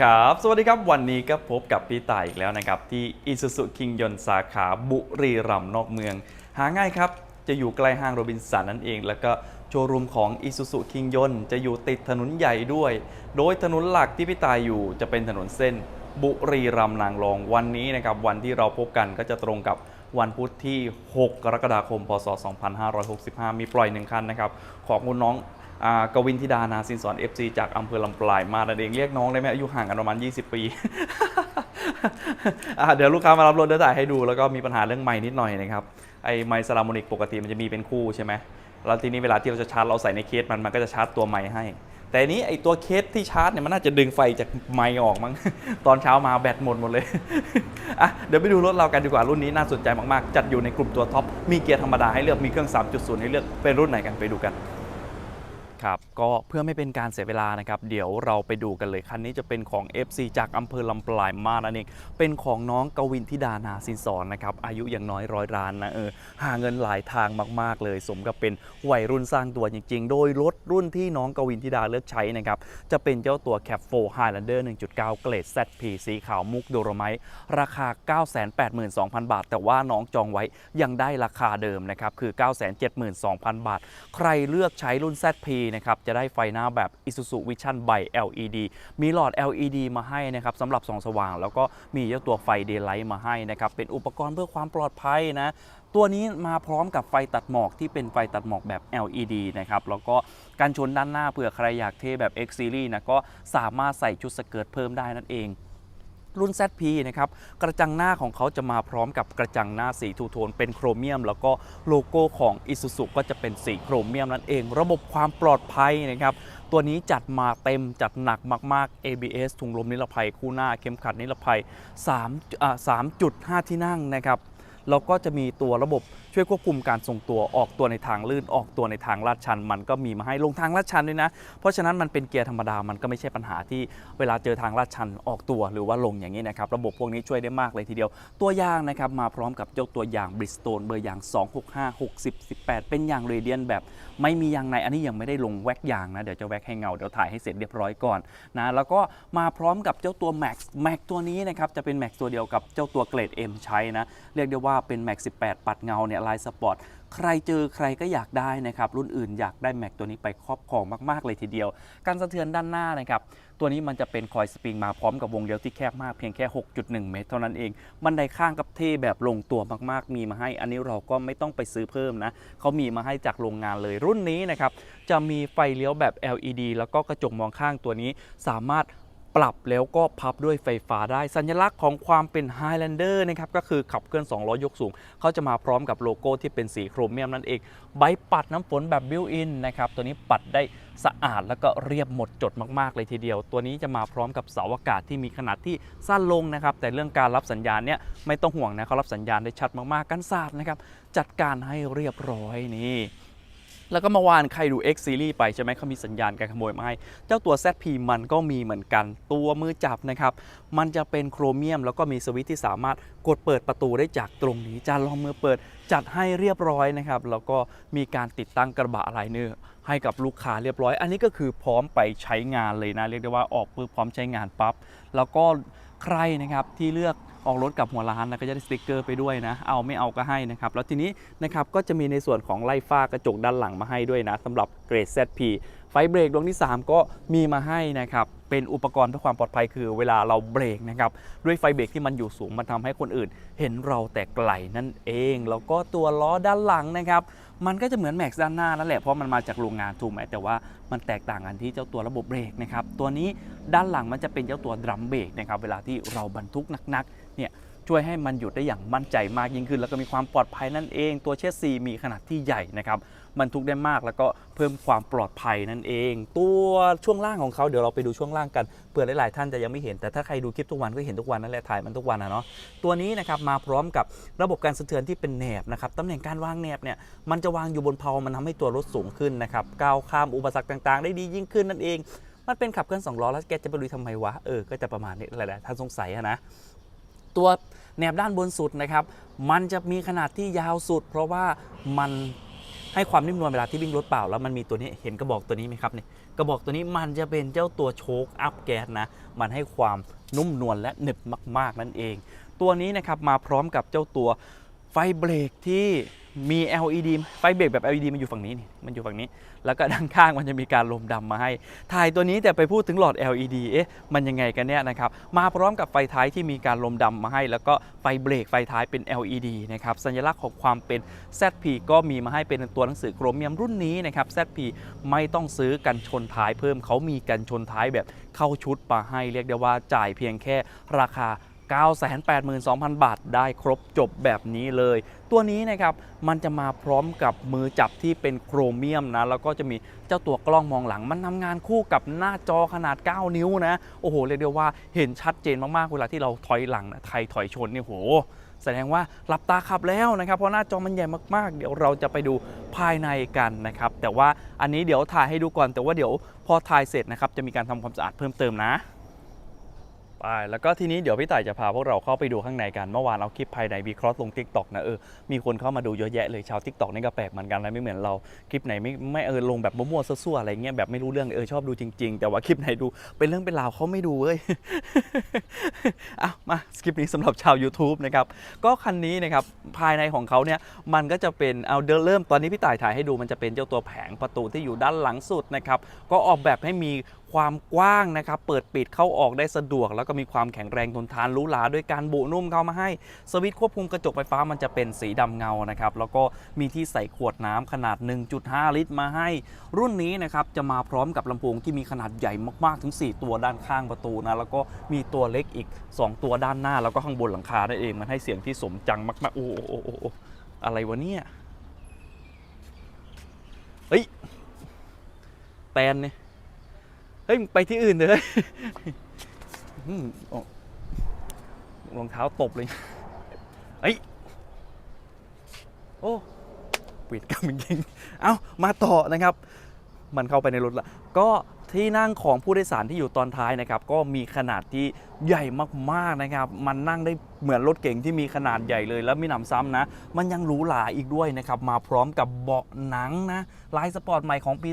ครับ สวัสดีครับ วันนี้ก็พบกับพี่ต่ายอีกแล้วนะครับ ที่ Isuzu คิงยนสาขาบุรีรัมย์นอกเมือง หาง่ายครับ จะอยู่ใกล้ห้างโรบินสันนั่นเอง แล้วก็โชว์รูมของ Isuzu คิงยนจะอยู่ติดถนนใหญ่ด้วย โดยถนนหลักที่พี่ต่ายอยู่จะเป็นถนนเส้นบุรีรัมย์นางรองวันนี้นะครับ วันที่เราพบกันก็จะตรงกับวันพุธที่ 6 กรกฎาคม พศ 2565 มีปล่อยหนึ่งคันนะครับ ของคุณน้อง กวินธิดานาสินสอน FC จากอำเภอลำปลายมานั่นเองเรียกน้องได้ไหมอายุห่างกันประมาณ 20 ปี เดี๋ยวลูกค้ามารับรถเดี๋ยวถ่ายให้ดูแล้วก็มีปัญหาเรื่องไม้นิดหน่อยนะครับไอ้ไม้สลาโมนิกปกติมันจะมีเป็นคู่ใช่ไหมแล้วทีนี้เวลาที่เราจะชาร์จเราใส่ในเคสมันมันก็จะชาร์จตัวไม้ให้ แต่นนี้ไอ้ตัวเคสที่ชาร์จเนี่ยมันน่าจะดึงไฟจากไม้ออกมั้งตอนเช้ามาแบตหมดหมดเลยอะเดี๋ยวไปดูรถเรากันดีกว่ารุ่นนี้น่าสนใจมากๆ จัดอยู่ในกลุ่มตัวท็อปมีเกียร์ธรรมดาให้เลือกมีเครื่อง 3.0 ให้เลือกเป็นรุ่นไหนกันไปดูกัน ครับก็เพื่อไม่เป็นการเสียเวลานะครับ เดี๋ยวเราไปดูกันเลยคันนี้จะเป็นของ FC จากอำเภอลำปลายมานั่นเองเป็นของน้องกวินธิดานาสินสอนนะครับอายุอย่างน้อยร้อยล้านนะเออหาเงินหลายทางมาก ๆ เลย สมกับเป็นวัยรุ่นสร้างตัวจริง ๆ โดยรถรุ่นที่น้องกวินธิดาเลือกใช้นะครับจะเป็นเจ้าตัว Cap 4 Highlander 1.9 เกรด ZP สีขาวมุกโดโรไมราคา 982,000 บาท แต่ว่าน้องจองไว้ยังได้ราคาเดิมนะครับคือ 972,000 บาท ใครเลือกใช้รุ่น ZP นะครับจะได้ไฟหน้าแบบ Isuzu Vision by LED มีหลอด LED มาให้นะครับสำหรับส่องสว่าง แล้วก็มีเจ้าตัวไฟ Daylight มาให้นะครับเป็นอุปกรณ์เพื่อความปลอดภัยนะตัวนี้มาพร้อมกับไฟตัดหมอกที่เป็นไฟตัดหมอกแบบ LED นะครับแล้วก็การชนด้านหน้าเผื่อใครอยากเท่แบบ X Series นะก็สามารถใส่ชุดสเกิร์ตเพิ่มได้นั่นเอง รุ่น ZP นะครับ กระจังหน้าของเขาจะมาพร้อมกับกระจังหน้าสีทูโทนเป็นโครเมียม แล้วก็โลโก้ของ Isuzu ก็จะเป็นสีโครเมียมนั่นเอง ระบบความปลอดภัยนะครับ ตัวนี้จัดมาเต็มจัดหนักมาก ๆ ABS ถุงลมนิรภัยคู่หน้า เข็มขัดนิรภัย3 3.5ที่นั่งนะครับ แล้วก็จะมีตัวระบบช่วยควบคุมการทรงตัวออกตัวในทางลื่นออกตัวในทางลาดชัน มันก็มีมาให้ลงทางลาดชันด้วยนะ เพราะฉะนั้นมันเป็นเกียร์ธรรมดามันก็ไม่ใช่ปัญหาที่เวลาเจอทางลาดชันออกตัวหรือว่าลงอย่างนี้นะครับระบบพวกนี้ช่วยได้มากเลยทีเดียว ตัวยางนะครับมาพร้อมกับเจ้าตัวยาง Bridgestone เบอร์ยาง 265 60 18 เป็นยางเรเดียนแบบ ไม่มียางในอันนี้ยังไม่ได้ลงแว็กยางนะเดี๋ยวจะแว็กให้เงาเดี๋ยวถ่ายให้เสร็จเรียบร้อยก่อนนะแล้วก็มาพร้อมกับเจ้าตัว Max Max ตัวนี้นะครับจะเป็น Max ตัวเดียวกับเจ้าตัวเกรด M ใช้นะเรียกได้ว่าเป็น Max 18 ปัดเงาเนี่ยลายสปอร์ตใครเจอใครก็อยากได้นะครับ รุ่นอื่นอยากได้แม็กตัวนี้ไปครอบครองมากๆเลยทีเดียว การสะเทือนด้านหน้านะครับตัวนี้มันจะเป็นคอยสปริงมาพร้อมกับวงเลี้ยวที่แคบมากเพียงแค่ 6.1 เมตร เท่านั้นเอง บันไดข้างกับเท่แบบลงตัวมากๆ มีมาให้ อันนี้เราก็ไม่ต้องไปซื้อเพิ่มนะเขามีมาให้จากโรงงานเลยรุ่นนี้นะครับจะมีไฟเลี้ยวแบบ LED แล้วก็กระจกมองข้างตัวนี้สามารถ ปรับแล้วก็พับด้วยไฟฟ้าได้สัญลักษณ์ของความเป็น Highlander นะครับก็คือขับเคลื่อน 2 ล้อยกสูง เขาจะมาพร้อมกับโลโก้ที่เป็นสีโครเมียมนั่นเอง ใบปัดน้ำฝนแบบบิวอินนะครับตัวนี้ปัดได้สะอาดแล้วก็เรียบหมดจดมากๆเลยทีเดียว ตัวนี้จะมาพร้อมกับเสาอากาศที่มีขนาดที่สั้นลงนะครับ แต่เรื่องการรับสัญญาณเนี่ยไม่ต้องห่วงนะเขารับสัญญาณได้ชัดมากๆกันศาสตร์นะครับจัดการให้เรียบร้อยนี่ แล้วก็เมื่อวานใครดู X Series ไปใช่ไหมเขามีสัญญาณการขโมยมาให้ เจ้าตัว ZP มันก็มีเหมือนกันตัวมือจับนะครับ มันจะเป็นโครเมียม แล้วก็มีสวิตช์ที่สามารถกดเปิดประตูได้จากตรงนี้จานรองมือเปิดจัดให้เรียบร้อยนะครับ แล้วก็มีการติดตั้งกระบะไลเนอร์ให้กับลูกค้าเรียบร้อย อันนี้ก็คือพร้อมไปใช้งานเลยนะ เรียกได้ว่าออกปุ๊บพร้อมใช้งานปั๊บแล้วก็ ใครนะครับที่เลือกออกรถกับหัวร้านนะก็จะได้สติกเกอร์ไปด้วยนะ เอาไม่เอาก็ให้นะครับ แล้วทีนี้นะครับก็จะมีในส่วนของไล่ฟ้ากระจกด้านหลังมาให้ด้วยนะสำหรับเกรด ZP ไฟเบรกดวงที่ 3 ก็มีมาให้นะครับ เป็นอุปกรณ์เพื่อความปลอดภัยคือเวลาเราเบรกนะครับด้วยไฟเบรกที่มันอยู่สูงมันทำให้คนอื่น เห็นเราแต่ไกลนั่นเอง แล้วก็ตัวล้อด้านหลังนะครับ มันก็จะเหมือนแม็กซ์ด้านหน้านั่นแหละเพราะมันมาจากโรงงานถูกไหมแต่ว่ามันแตกต่างกันที่เจ้าตัวระบบเบรกนะครับตัวนี้ด้านหลังมันจะเป็นเจ้าตัวดรัมเบรกนะครับเวลาที่เราบรรทุกหนักๆเนี่ยช่วยให้มันหยุดได้อย่างมั่นใจมากยิ่งขึ้น แล้วก็มีความปลอดภัยนั่นเอง ตัวเชสซีมีขนาดที่ใหญ่นะครับบรรทุกได้มากแล้วก็ พิ่มความปลอดภัยนั่นเอง ตัวช่วงล่างของเขาเดี๋ยวเราไปดูช่วงล่างกันเผื่อหลาย ๆ ท่านจะยังไม่เห็นแต่ถ้าใครดูคลิปทุกวันก็เห็นทุกวันนั่นแหละถ่ายมันทุกวันนะเนาะตัวนี้นะครับมาพร้อมกับระบบการสะเทือนที่เป็นแหนบนะครับตำแหน่งการวางแหนบเนี่ยมันจะวางอยู่บนเพลามันทำให้ตัวรถสูงขึ้นนะครับก้าวข้ามอุปสรรคต่าง ๆ ได้ดียิ่งขึ้นนั่นเอง มันเป็นขับเคลื่อนสองล้อแล้วแกจะไปลุยทำไมวะเออก็จะประมาณนี้หลายๆท่านสงสัยอะนะตัวแหนบด้านบนสุดนะครับ มันจะมีขนาดที่ยาวสุด เพราะว่ามัน ให้ความนิ่มนวลเวลาที่วิ่งรถเปล่าแล้วมันมีตัวนี้เห็นกระบอกตัวนี้ไหมครับเนี่ยกระบอกตัวนี้มันจะเป็นเจ้าตัวโชคอัพแก๊สนะ มันให้ความนุ่มนวลและหนึบมาก ๆ นั่นเอง ตัวนี้นะครับมาพร้อมกับเจ้าตัว ไฟเบรกที่มี LED ไฟเบรกแบบ LED มันอยู่ฝั่งนี้นี่มันอยู่ฝั่งนี้ แล้วก็ด้านข้างมันจะมีการลมดำมาให้ ถ่ายตัวนี้แต่ไปพูดถึงหลอด LED เอ๊ะมันยังไงกันเนี่ยนะครับ มาพร้อมกับไฟท้ายที่มีการลมดำมาให้ แล้วก็ไฟเบรกไฟท้ายเป็น LED นะครับ สัญลักษณ์ของความเป็น ZP ก็มีมาให้เป็นตัวหนังสือโครเมียมรุ่นนี้นะครับ ZP ไม่ต้องซื้อกันชนท้ายเพิ่มเขามีกันชนท้ายแบบเข้าชุดมาให้ เรียกได้ว่าจ่ายเพียงแค่ราคา 982,000 บาทได้ครบจบแบบนี้เลย ตัวนี้นะครับมันจะมาพร้อมกับมือจับที่เป็นโครเมียมนะ แล้วก็จะมีเจ้าตัวกล้องมองหลัง มันทำงานคู่กับหน้าจอขนาด 9 นิ้วนะ โอ้โหเรียกได้ว่าเห็นชัดเจนมากๆ เวลาที่เราถอยหลังนะไทยถอยชนเนี่ยโหแสดงว่าหลับตาขับแล้วนะครับ เพราะหน้าจอมันใหญ่มากๆ เดี๋ยวเราจะไปดูภายในกันนะครับ แต่ว่าอันนี้เดี๋ยวถ่ายให้ดูก่อนแต่ว่าเดี๋ยวพอถ่ายเสร็จนะครับจะมีการทำความสะอาดเพิ่มเติมนะ ไป แล้วก็ทีนี้เดี๋ยวพี่ต่ายจะพาพวกเราเข้าไปดูข้างในกัน เมื่อวานเอาคลิปภายในวีครอสลงทิกตอกนะเออ มีคนเข้ามาดูเยอะแยะเลยชาวทิกตอกนี่ก็แปลกเหมือนกันนะไม่เหมือนเรา คลิปไหนไม่ไม่เออลงแบบมั่วๆซั่วๆอะไรเงี้ยแบบไม่รู้เรื่องเออชอบดูจริง ๆ แต่ว่าคลิปไหนดูเป็นเรื่องเป็นราวเขาไม่ดูเว้ยอะมาคลิปนี้สำหรับชาว YouTube นะครับ ก็คันนี้นะครับภายในของเขาเนี่ยมันก็จะเป็นเอาเดินเริ่มตอนนี้พี่ต่ายถ่ายให้ดูมันจะเป็นเจ้าตัวแผงประตูที่อยู่ด้านหลังสุดนะครับก็ออกแบบให้มี ความกว้างนะครับ เปิดปิดเข้าออกได้สะดวก แล้วก็มีความแข็งแรงทนทานรูหราด้วยการบุนุ่มเข้ามาให้ สวิตช์ควบคุมกระจกไฟฟ้ามันจะเป็นสีดำเงานะครับ แล้วก็มีที่ใส่ขวดน้ำขนาด 1.5 ลิตรมาให้ รุ่นนี้นะครับจะมาพร้อมกับลำโพงที่มีขนาดใหญ่มากๆถึง 4 ตัวด้านข้างประตูนะแล้วก็มีตัวเล็กอีก 2 ตัวด้านหน้า แล้วก็ข้างบนหลังคาได้เองมันให้เสียงที่สมจังมากๆโอ้โหอ้โออะไรวะเนี่ยเฮ้ยแตนเนี่ย ฮ้ยไปที่อื่นเลยอืมอ๋อรองเท้าตบเลยเฮ้ยโอ้เวทกรรมจริงเอ้ามาต่อนะครับ มันเข้าไปในรถละก็ที่นั่งของผู้โดยสารที่อยู่ตอนท้ายนะครับ ก็มีขนาดที่ใหญ่มากๆนะครับ มันนั่งได้ เหมือนรถเก๋งที่มีขนาดใหญ่เลย แล้วมีหนำซ้ำนะ มันยังหรูหราอีกด้วยนะครับ มาพร้อมกับเบาะหนังนะลายสปอร์ตใหม่ของปี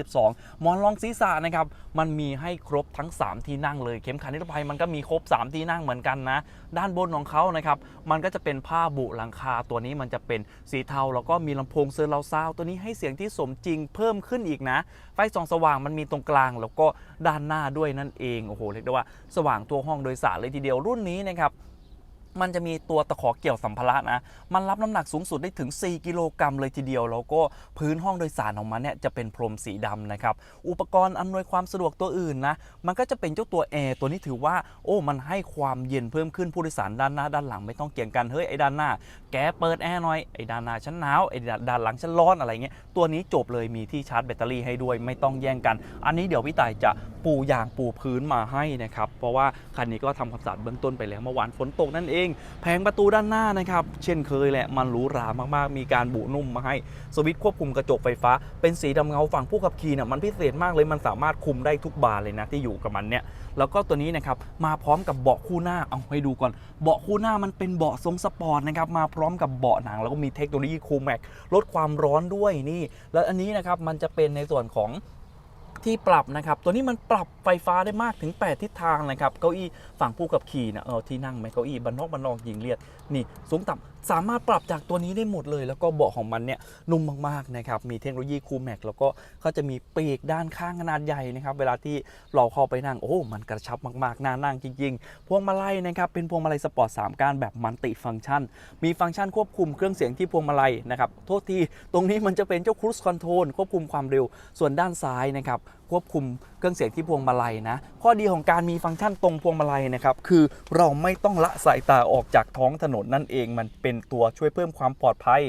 2022 มอนรองศีรษะนะครับ มันมีให้ครบทั้ง 3 ที่นั่งเลย เข็มขัดนิรภัยมันก็มีครบ 3 ที่นั่งเหมือนกันนะ ด้านบนของเขานะครับ มันก็จะเป็นผ้าบุหลังคาตัวนี้มันจะเป็นสีเทา แล้วก็มีลำโพงเซอร์เราซาวตัวนี้ให้เสียงที่สมจริงเพิ่มขึ้นอีกนะ ไฟส่องสว่างมันมีตรงกลาง แล้วก็ด้านหน้าด้วยนั่นเอง โอ้โห เรียกได้ว่าสว่างตัวห้องโดยสารเลยทีเดียวรุ่นนี้นะครับ มันจะมีตัวตะขอเกี่ยวสัมภาระนะ มันรับน้ำหนักสูงสุดได้ถึง 4 กิโลกรัมเลยทีเดียว แล้วก็พื้นห้องโดยสารของมันเนี่ยจะเป็นพรมสีดำนะครับ อุปกรณ์อำนวยความสะดวกตัวอื่นนะ มันก็จะเป็นเจ้าตัวแอร์ตัวนี้ถือว่า โอ้ มันให้ความเย็นเพิ่มขึ้นผู้โดยสารด้านหน้าด้านหลังไม่ต้องเกี่ยงกัน เฮ้ยไอ้ด้านหน้า แกเปิดแอร์หน่อย ไอ้ด้านหน้าฉันหนาว ไอ้ด้านหลังฉันร้อนอะไรเงี้ย ตัวนี้จบเลยมีที่ชาร์จแบตเตอรี่ให้ด้วยไม่ต้องแย่งกัน อันนี้เดี๋ยวพี่ต่ายจะปูยางปูพื้นมาให้นะครับ เพราะว่าคันนี้ก็ทำความสะอาดเบื้องต้นไปแล้วเมื่อวานฝนตกนั่นเองแผงประตูด้านหน้านะครับ เช่นเคยแหละมันหรูหรามากๆ มีการบุนุ่มมาให้ สวิตช์ควบคุมกระจกไฟฟ้า เป็นสีดำเงาฝั่งผู้ขับขี่เนี่ยมันพิเศษมากเลยมันสามารถคุมได้ทุกบานเลยนะที่อยู่กับมันเนี่ยแล้วก็ตัวนี้นะครับมาพร้อมกับเบาะคู่หน้าเอาให้ดูก่อน เบาะคู่หน้ามันเป็นเบาะทรงสปอร์ตนะครับมาพร้อมกับเบาะหนัง แล้วก็มีเทคโนโลยีคูลแม็กลดความร้อนด้วยนี่ แล้วอันนี้นะครับมันจะเป็นในส่วนของ ที่ปรับนะครับ ตัวนี้มันปรับไฟฟ้าได้มากถึง 8 ทิศทางนะครับ เก้าอี้ฝั่งผู้ขับขี่นะเออที่นั่งไหมเก้าอี้บันนอกบันนอกยิงเลียด นี่สูงต่ำสามารถปรับจากตัวนี้ได้หมดเลย แล้วก็เบาะของมันเนี่ยนุ่มมากๆนะครับมีเทคโนโลยีคูลแม็กแล้วก็เขาจะมีปีกด้านข้างขนาดใหญ่นะครับเวลาที่เราเข้าไปนั่งโอ้มันกระชับมากๆน่านั่งจริงๆ พวงมาลัยนะครับเป็นพวงมาลัยสปอร์ต3ก้านแบบมัลติฟังก์ชัน มีฟังก์ชันควบคุมเครื่องเสียงที่พวงมาลัยนะครับโทษทีตรงนี้มันจะเป็นเจ้าครู e คอนโทรลควบคุมความเร็วส่วนด้านซ้ายนะครับควบคุมเครื่องเสียงที่พวงมาลัยนะ ข้อดีของการมีฟังก์ชันตรงพวงมาลัยนะครับคือเราไม่ต้องละสายตาออกจากท้องถนนนั่นเองมันเป็นตัวช่วยเพิ่มความปลอดภัย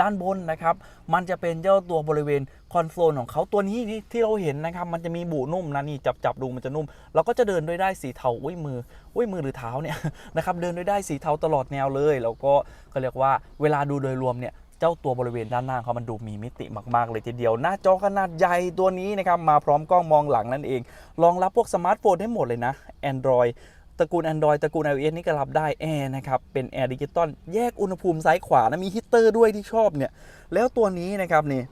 ด้านบนนะครับ มันจะเป็นเจ้าตัวบริเวณคอนโซลของเขาตัวนี้ที่ที่เราเห็นนะครับ มันจะมีบุนุ่มนะนี่จับจับดูมันจะนุ่ม เราก็จะเดินด้วยได้สีเทาอุ้ยมืออุ้ยมือหรือเท้าเนี่ยนะครับเดินด้วยได้สีเทาตลอดแนวเลย แล้วก็ก็เรียกว่าเวลาดูโดยรวมเนี่ยเจ้าตัวบริเวณด้านหน้าเขามันดูมีมิติมาก ๆ เลยทีเดียว หน้าจอขนาดใหญ่ตัวนี้นะครับ มาพร้อมกล้องมองหลังนั่นเอง รองรับพวกสมาร์ทโฟนได้หมดเลยนะ Android ตระกูล Android ตระกูล iOS นี่ก็รับได้แอร์นะครับ เป็นแอร์ดิจิตอลแยกอุณหภูมิซ้ายขวานะมีฮีตเตอร์ด้วยที่ชอบเนี่ย แล้วตัวนี้นะครับนี่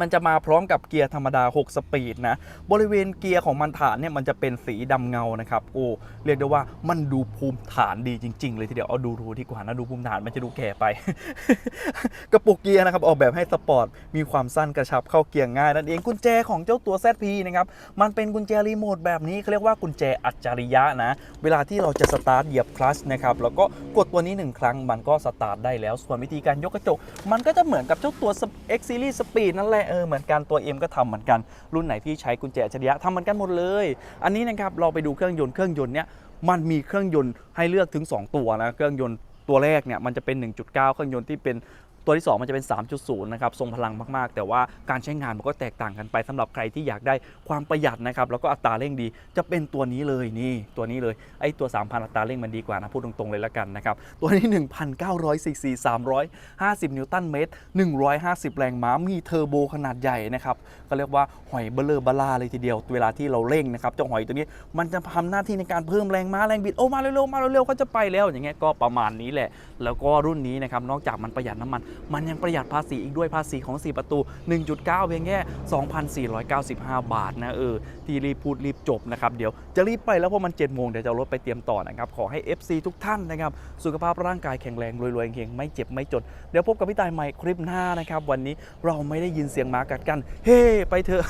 มันจะมาพร้อมกับเกียร์ธรรมดา 6 สปีดนะ บริเวณเกียร์ของมันฐานเนี่ยมันจะเป็นสีดำเงานะครับ โอ้ เรียกได้ว่ามันดูภูมิฐานดีจริง ๆ เลยทีเดียว เอาดูดูดีกว่านะ ดูภูมิฐานมันจะดูแก่ไป กระปุกเกียร์นะครับ ออกแบบให้สปอร์ต มีความสั้นกระชับเข้าเกียร์ง่าย นั่นเอง กุญแจของเจ้าตัว ZP นะครับ มันเป็นกุญแจรีโมทแบบนี้เขาเรียกว่ากุญแจอัจฉริยะนะ เวลาที่เราจะสตาร์ทเหยียบคลัชนะครับ แล้วก็กดตัวนี้หนึ่งครั้ง มันก็สตาร์ทได้แล้ว ส่วนวิธีการยกกระจก มันก็จะเหมือนกับเจ้าตัว X Series Speed นั่นแหละเออเหมือนกันตัว M ก็ทำเหมือนกัน รุ่นไหนที่ใช้กุญแจอัจฉริยะทำเหมือนกันหมดเลย อันนี้นะครับเราไปดูเครื่องยนต์เครื่องยนต์เนี้ยมันมีเครื่องยนต์ให้เลือกถึง 2 ตัวนะเครื่องยนต์ตัวแรกเนี่ยมันจะเป็น 1.9 เครื่องยนต์ที่เป็น ตัวที่ 2 มันจะเป็น 3.0 นะครับ ทรงพลังมาก ๆ แต่ว่าการใช้งานมันก็แตกต่างกันไปสำหรับใครที่อยากได้ความประหยัดนะครับ แล้วก็อัตราเร่งดี จะเป็นตัวนี้เลยนี่ ตัวนี้เลย ไอ้ตัว 3,000 อัตราเร่งมันดีกว่านะ พูดตรง ๆ เลยละกันนะครับ ตัวนี้ 1,900ซีซี350 นิวตันเมตร 150 แรงม้า มีเทอร์โบขนาดใหญ่นะครับก็เรียกว่าหอยเบลเลอร์บลาเลยทีเดียว เวลาที่เราเร่งนะครับ เจ้าหอยตัวนี้มันจะทำหน้าที่ในการเพิ่มแรงม้าแรงบิด โอ้ มาเร็วๆ มาเร็วๆ ก็จะไปแล้ว อย่างเงี้ย ก็ประมาณนี้แหละ แล้วก็รุ่นนี้นะครับ นอกจากมันประหยัดน้ำมันมันยังประหยัดภาษีอีกด้วยภาษีของ 4 ประตู 1.9 เพียงแค่ 2,495 บาทนะเออที่รีบพูดรีบจบนะครับเดี๋ยวจะรีบไปแล้วเพราะมัน7โมงเดี๋ยวจะรถไปเตรียมต่อนะครับขอให้ FC ทุกท่านนะครับสุขภาพร่างกายแข็งแรงรวยๆเฮงๆไม่เจ็บไม่จนเดี๋ยวพบกับพี่ตายใหม่คลิปหน้านะครับวันนี้เราไม่ได้ยินเสียงหมากัดกัน เฮ้ ไปเถอะ